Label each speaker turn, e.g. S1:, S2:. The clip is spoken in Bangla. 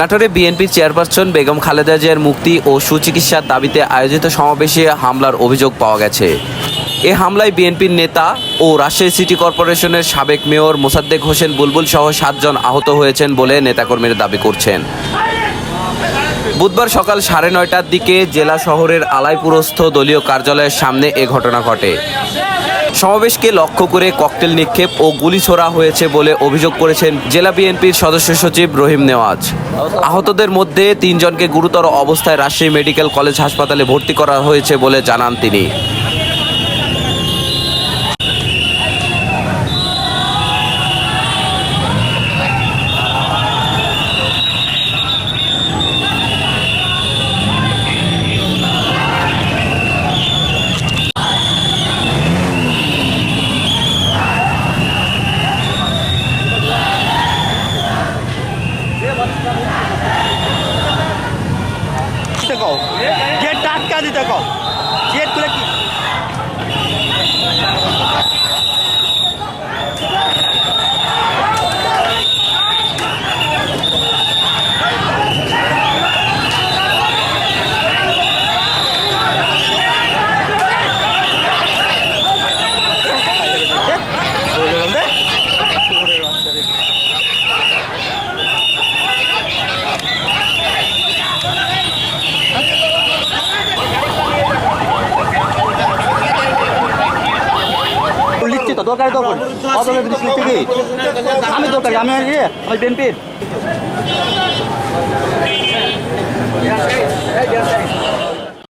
S1: নাটোরে বিএনপি চেয়ারপারসন বেগম খালেদা জিয়ার মুক্তি ও সুচিকিৎসার দাবিতে আয়োজিত সমাবেশে হামলার অভিযোগ পাওয়া গেছে। এ হামলায় বিএনপির নেতা ও রাজশাহী সিটি কর্পোরেশনের সাবেক মেয়র মোসাদ্দেক হোসেন বুলবুল সহ সাতজন আহত হয়েছেন বলে নেতাকর্মীরা দাবি করছেন। বুধবার সকাল সাড়ে নয়টার দিকে জেলা শহরের আলাইপুরস্থ দলীয় কার্যালয়ের সামনে এ ঘটনা ঘটে। সমাবেশকে লক্ষ্য করে ককটেল নিক্ষেপ ও গুলি ছোড়া হয়েছে বলে অভিযোগ করেছেন জেলা বিএনপির সদস্য সচিব রহিম নেওয়াজ। আহতদের মধ্যে তিনজনকে গুরুতর অবস্থায় রাজশাহী মেডিকেল কলেজ হাসপাতালে ভর্তি করা হয়েছে বলে জানান তিনি।
S2: কও। গেট টাটকা দিতে কও। গেট খুলে কি? দরকার তখন আমি দরকারি আমি ইয়ে আমি বিএনপির